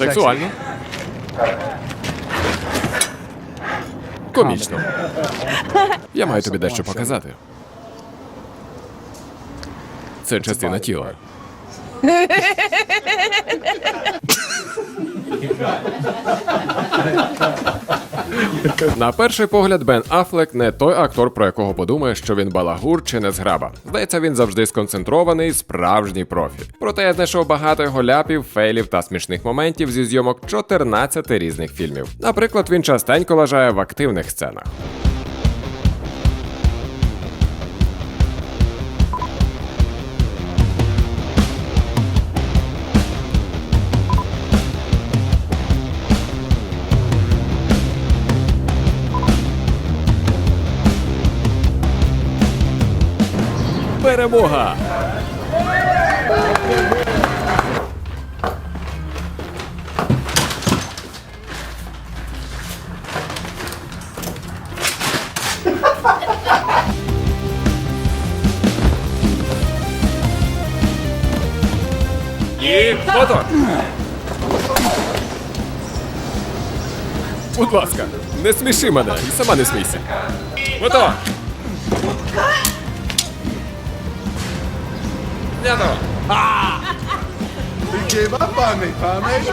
Сексуально. Комічно. Я маю тобі дещо показати. Це частина тіла. На перший погляд, Бен Афлек не той актор, про якого подумає, що він балагур чи незграба. Здається, він завжди сконцентрований, справжній профі. Проте я знайшов багато його ляпів, фейлів та смішних моментів зі зйомок 14 різних фільмів. Наприклад, він частенько лажає в активних сценах. Перемога! І мотор! Будь ласка, не сміши мене сама не смійся. Мотор! Знято! You gave up on me, Tommy.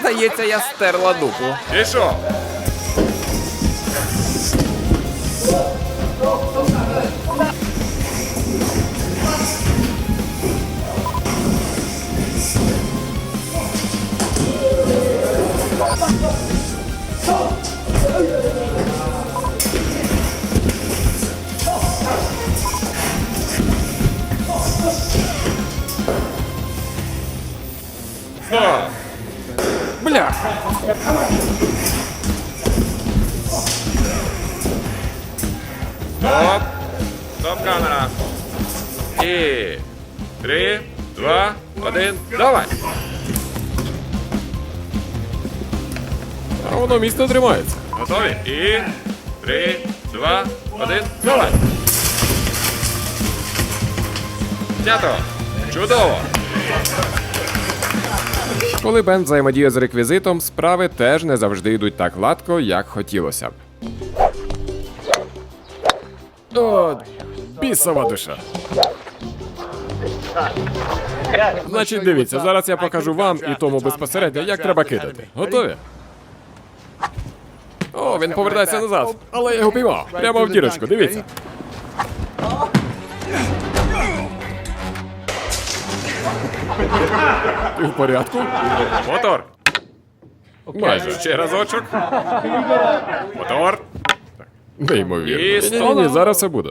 Здається, я стерла дупу. І Бля! І три, два, один, давай! А воно міцно тримається. Готові? І три, два, один, давай! Знято! Чудово! Коли Бен взаємодіє з реквізитом, справи теж не завжди йдуть так гладко, як хотілося б. О, бісова душа. Значить, дивіться, зараз я покажу вам і тому безпосередньо, як треба кидати. Готові? О, він повертається назад, але я його піймав. Прямо в дірочку, дивіться. Ти в порядку? Мотор! Майже. Ще разочок. Мотор. Неймовірно. Ні, ні, ні, зараз все буде.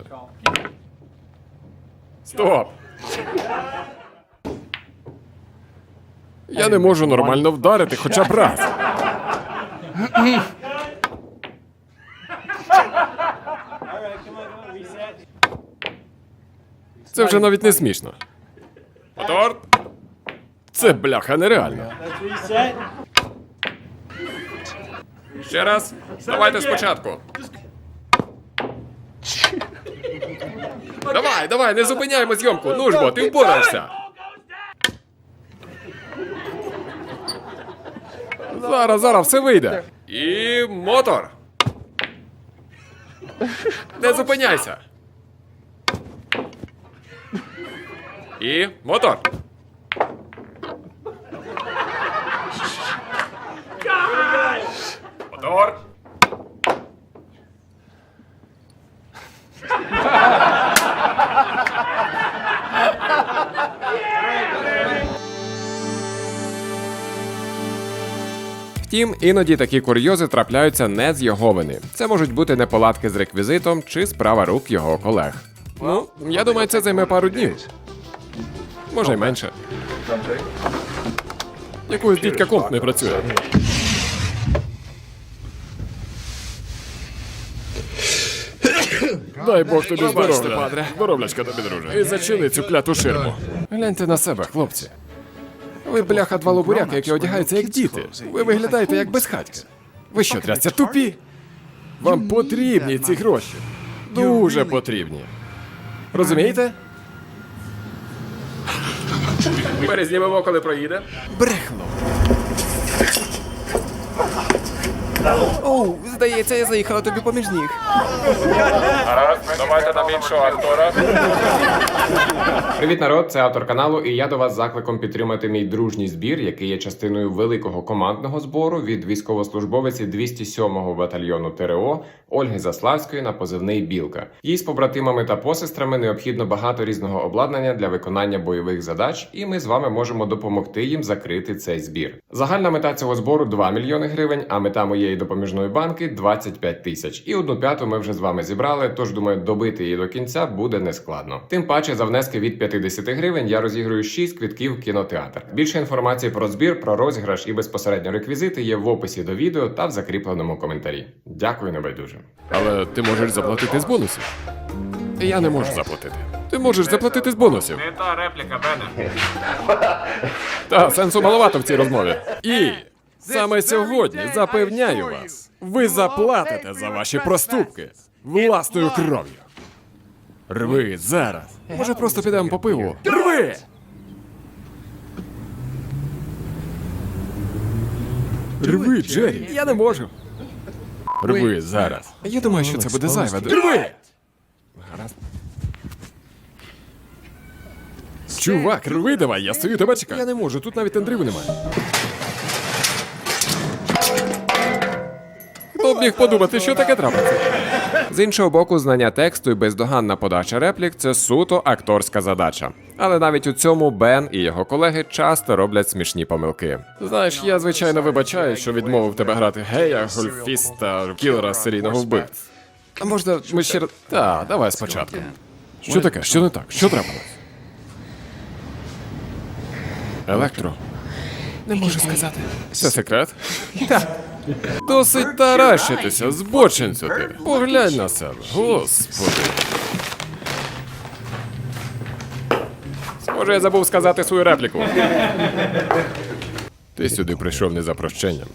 Стоп! Я не можу нормально вдарити хоча б раз. Це вже навіть не смішно. Мотор. Це бляха нереально. Ще раз. Давайте спочатку. Давай, давай, не зупиняємо зйомку. Ну ж бо, ти впорався. Зараз, зараз, все вийде. І мотор. Не зупиняйся. І мотор. Втім, іноді такі курйози трапляються не з його вини. Це можуть бути неполадки з реквізитом чи справа рук його колег. Ну, я думаю, це займе пару днів. Може й менше. Якогось дідька комп не працює. Дай Бог тобі здоров'я. Здоровлячка тобі, друже. І зачини цю кляту ширму. Гляньте на себе, хлопці. Ви бляха два лобуряки, які одягаються як діти. Ви виглядаєте як безхатьки. Ви що, трясся тупі? Вам потрібні ці гроші. Дуже потрібні. Розумієте? Перезнімемо, коли проїде. Брехло. Оу, здається, я заїхала тобі поміж ніг. Гаразд, давайте нам іншого актора. Привіт, народ! Це автор каналу, і я до вас з закликом підтримати мій дружній збір, який є частиною великого командного збору від військовослужбовиці 207-го батальйону ТРО Ольги Заславської на позивний Білка. Їй з побратимами та посестрами необхідно багато різного обладнання для виконання бойових задач, і ми з вами можемо допомогти їм закрити цей збір. Загальна мета цього збору 2 мільйони гривень, а мета моєї допоміжної банки 25 тисяч. І одну п'яту ми вже з вами зібрали. Тож думаю, добити її до кінця буде нескладно. Тим паче, за внески від 50 гривень я розіграю 6 квитків в кінотеатр. Більше інформації про збір, про розіграш і безпосередньо реквізити є в описі до відео та в закріпленому коментарі. Дякую, небайдуже. Але ти можеш заплатити з бонусів. Я не можу заплатити. Ти можеш заплатити з бонусів. Не та репліка, Бене. Та сенсу маловато в цій розмові. І саме сьогодні запевняю вас, ви заплатите за ваші проступки власною кров'ю. Рви зараз. Може, просто підемо по пиву. Рви! Рви, Джері. Я не можу. Рви зараз. Я думаю, що це буде зайве. Рви! Гаразд. Чувак, рви давай, я стою тебе чекаю. Я не можу, тут навіть тендриву немає. Б міг подумати, що таке трапиться? З іншого боку, знання тексту і бездоганна подача реплік це суто акторська задача. Але навіть у цьому Бен і його колеги часто роблять смішні помилки. Знаєш, я звичайно вибачаю, що відмовив тебе грати гея, гольфіста, кілера серійного вбивця. А можна ми ще раз. Так, давай спочатку. Що таке? Що не так? Що трапилось? Електро. Не можу сказати. Це секрет? Так. Досить таращитися, збочинцю ти. Поглянь на себе, господи. Схоже, я забув сказати свою репліку. Ти сюди прийшов не за прощенням.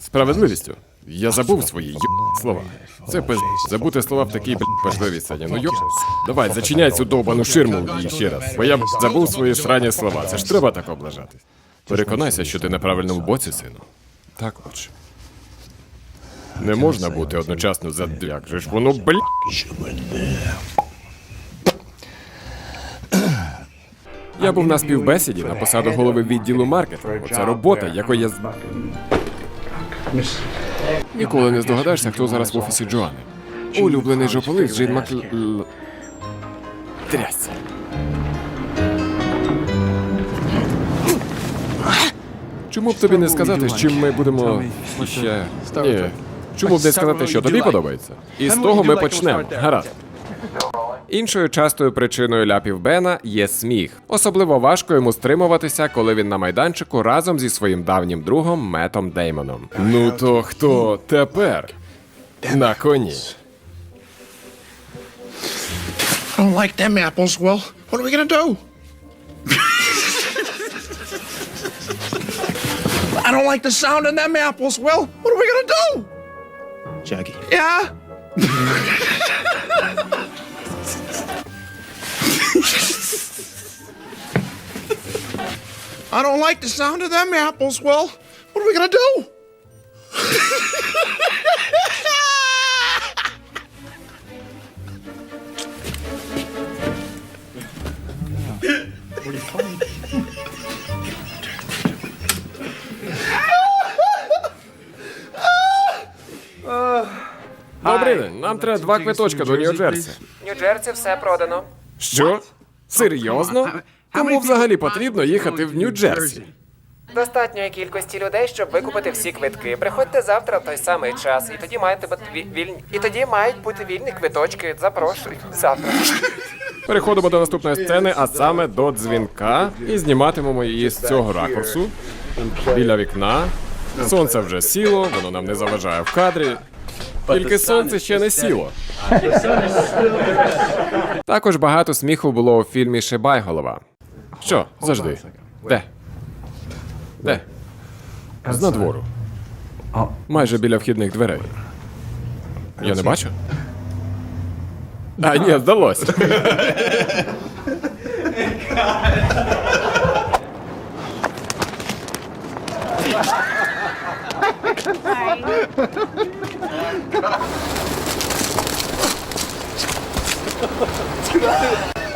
Справедливістю. Я забув свої єб... слова. Це пиз... Забути слова в такій б... важливій сцені. Ну йоп. Давай, зачиняй цю довбану ширму і ще раз. Бо я забув свої срані слова. Це ж треба так облажатись. Переконайся, що ти на правильному боці, сину. Так, отже. Не можна бути одночасно за як же ж воно бл. Я був на співбесіді на посаду голови відділу маркетингу. Це робота, якої я з- Ніколи не здогадаєшся, хто зараз в офісі Джоани. Улюблений жополис Джин Макл... Трясся. Чому б тобі не сказати, з чим ми будемо ще. Ні. Чому б не сказати, що тобі подобається? І з того ми почнемо. Гаразд. Іншою частою причиною ляпів Бена є сміх. Особливо важко йому стримуватися, коли він на майданчику разом зі своїм давнім другом Метом Деймоном. Ну то хто тепер на коні? I don't like them apples. Well, what are we gonna do? I don't like the sound of them apples. Well, what are we gonna do? Jackie. Yeah. I don't like the sound of them apples. Well, what are we gonna do? what are you? День, нам треба два квиточка до Нью-Джерсі. Нью-Джерсі все продано. Що? Серйозно? Кому взагалі потрібно їхати в Нью-Джерсі? Достатньої кількості людей, щоб викупити всі квитки. Приходьте завтра в той самий час, і тоді маєте бути ві- вільні. І тоді мають бути вільні квиточки. Запрошую. Завтра. Переходимо до наступної сцени, а саме до дзвінка. І зніматимемо її з цього ракурсу. Біля вікна. Сонце вже сіло, воно нам не заважає в кадрі. Тільки сонце ще не сіло. Також багато сміху було у фільмі Шибайголова. Що, завжди? Де? Де? З надвору. Майже біля вхідних дверей. Я не бачу? А, ні, здалося.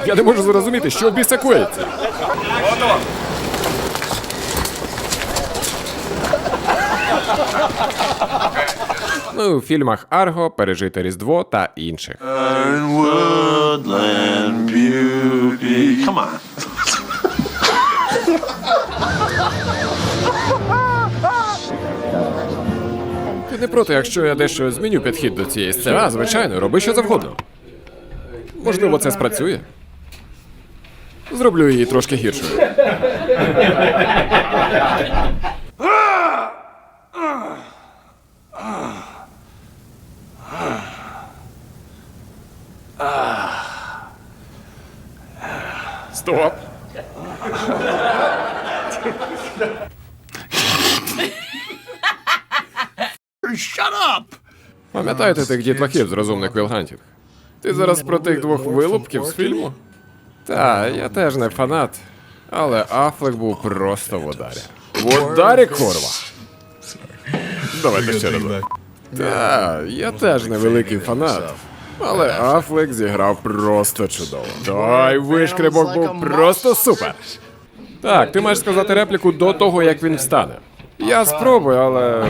Я не можу зрозуміти, що в біса коїться. Ну, у фільмах Арго, Пережити Різдво та інших. Come on. Проти, якщо я дещо зміню підхід до цієї сцени? А, звичайно, роби що завгодно. Можливо, це спрацює. Зроблю її трошки гіршою. Стоп. Shut up! Пам'ятаєте тих дітлахів з розумних Вілгантів? Ти зараз про тих двох вилупків з фільму? Та, я теж не фанат, але Афлек був просто в ударі. В ударі, курва! Давайте ще раз. Та, я теж не великий фанат. Але Афлек зіграв просто чудово. Той вишкребок був просто супер. Так, ти маєш сказати репліку до того, як він встане. Я спробую, але.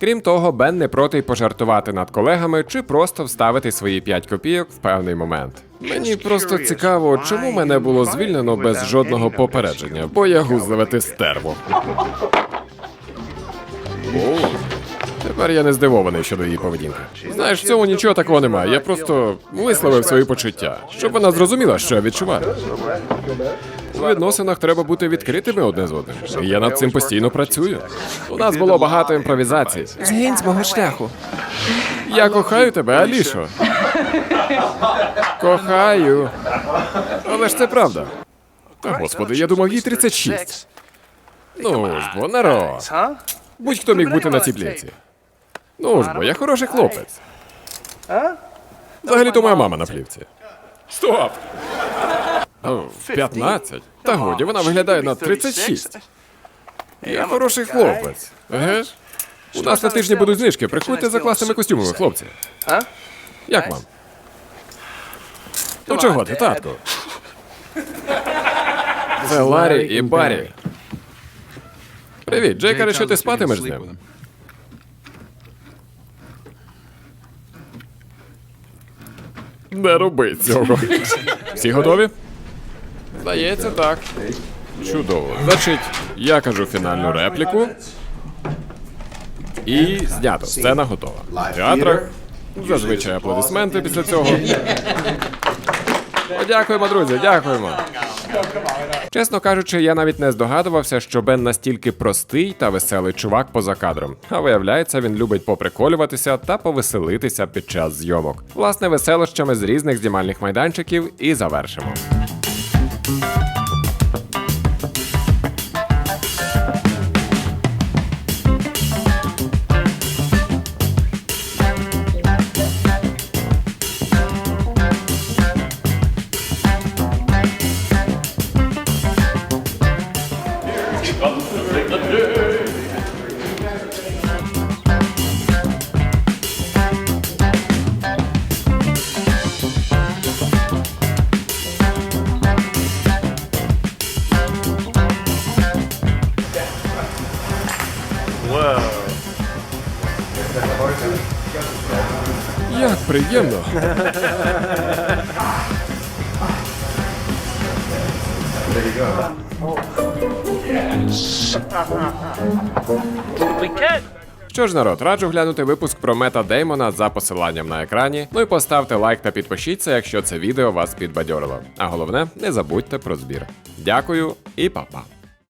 Крім того, Бен не проти й пожартувати над колегами чи просто вставити свої 5 копійок в певний момент. Мені просто цікаво, чому мене було звільнено без жодного попередження, бо я гузливе стерво. О, тепер я не здивований щодо її поведінки. Знаєш, в цьому нічого такого немає. Я просто висловив свої почуття, щоб вона зрозуміла, що я відчуваю. У відносинах треба бути відкритими одне з одним. І я над цим постійно працюю. У нас було багато імпровізацій. Згинь з мого шляху. Я кохаю тебе, Алішо. Кохаю. Але ж це правда. Та господи, я думав, їй 36. Ну ж бо, народ. Будь-хто міг бути на цій плівці. Ну ж бо, я хороший хлопець. Взагалі-то моя мама на плівці. Стоп! О, 15? Та годі, вона виглядає на 36. Я хороший хлопець. Еге ж? У нас на тижні будуть знижки. Приходьте за класними костюмами, хлопці. Як вам? Ну чого ти, татку? Це Ларі і Баррі. Привіт, Джей каже, що ти спатимеш з ним. Не роби цього. Всі готові? Здається, так. Чудово. Значить, я кажу фінальну репліку. І знято. Сцена готова. В театрах зазвичай аплодисменти після цього. Подякуємо, друзі, дякуємо. Чесно кажучи, я навіть не здогадувався, що Бен настільки простий та веселий чувак поза кадром. А виявляється, він любить поприколюватися та повеселитися під час зйомок. Власне, веселощами з різних знімальних майданчиків і завершимо. Bye. Як приємно. Що ж, народ, раджу глянути випуск про Мета Деймона за посиланням на екрані. Ну і поставте лайк та підпишіться, якщо це відео вас підбадьорило. А головне, не забудьте про збір. Дякую і па-па.